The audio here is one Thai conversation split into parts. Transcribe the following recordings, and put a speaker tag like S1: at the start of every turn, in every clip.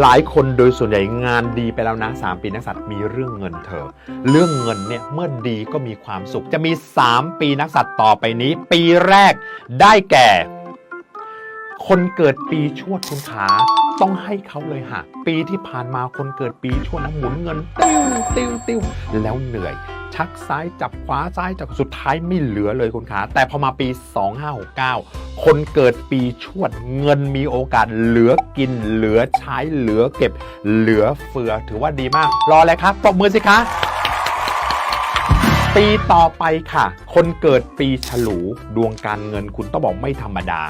S1: หลายคนโดยส่วนใหญ่งานดีไปแล้วนะ3ปีนักสัตว์มีเรื่องเงินเธอ เรื่องเงินเนี่ยเมื่อดีก็มีความสุข จะมี 3 ปีนักสัตว์ต่อไปนี้ ปีแรกได้แก่ คนเกิดปีชวดคุณขาต้องให้เขาเลยฮะปีที่ผ่านมาคนเกิดปีชวดนะหมุนเงิน ติ้วติ้วติ้วแล้วเหนื่อย ชักซ้ายจับขวาซ้ายจับสุดท้ายไม่เหลือเลยคุณขา แต่พอมาปี 2569 คนเกิดปีชวดเงินมีโอกาสเหลือกินเหลือใช้เหลือเก็บ เหลือเฟือถือว่าดีมาก รออะไรครับตบมือสิคะ ปีต่อไปค่ะ คนเกิดปีฉลูดวงการเงินคุณต้องบอกไม่ธรรมดา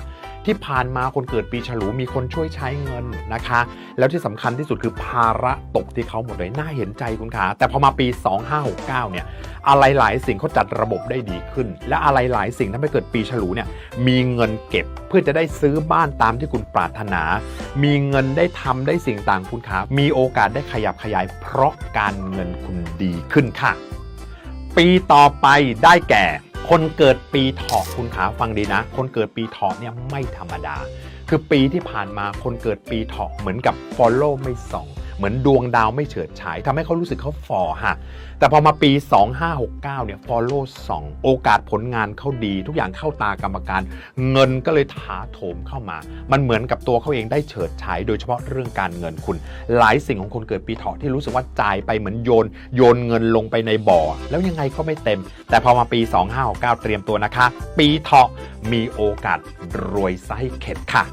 S1: ที่ผ่านมาคนเกิดปีฉลูมีคนช่วยใช้เงินนะคะ แล้วที่สำคัญที่สุดคือภาระตกที่เขาหมดเลยน่าเห็นใจคุณขาแต่พอมาปี 2569 เนี่ย อะไรหลายสิ่งเขาจัดระบบได้ดีขึ้น และอะไรหลายสิ่งทำให้เกิดปีฉลูเนี่ยมีเงินเก็บเพื่อจะได้ซื้อบ้านตามที่คุณปรารถนา มีเงินได้ทำได้สิ่งต่างคุณขามีโอกาสได้ขยับขยายเพราะการเงินคุณดีขึ้นค่ะ ปีต่อไปได้แก่ คนเกิดปีเถาะคุณขาฟังดีนะ คนเกิดปีเถาะเนี่ยไม่ธรรมดา คือปีที่ผ่านมาคนเกิดปีเถาะเหมือนกับ follow ไม่ส่อง เหมือนดวงดาวไม่เฉิดฉายทำให้เขารู้สึกเขาฟอฮะแต่พอมาปี 2569เนี่ย follow ส่องโอกาสผลงานเขาดี ทุกอย่างเข้าตากรรมการ เงินก็เลยถาโถมเข้ามา มันเหมือนกับตัวเขาเองได้เฉิดฉายโดยเฉพาะเรื่องการเงินคุณ หลายสิ่งของคนเกิดปีเถาะที่รู้สึกว่าจ่ายไปเหมือนโยน โยนเงินลงไปในบ่อ แล้วยังไงก็ไม่เต็ม แต่พอมาปี 2569เตรียมตัวนะคะ ปีเถาะมีโอกาสรวยไส้เข็ดค่ะ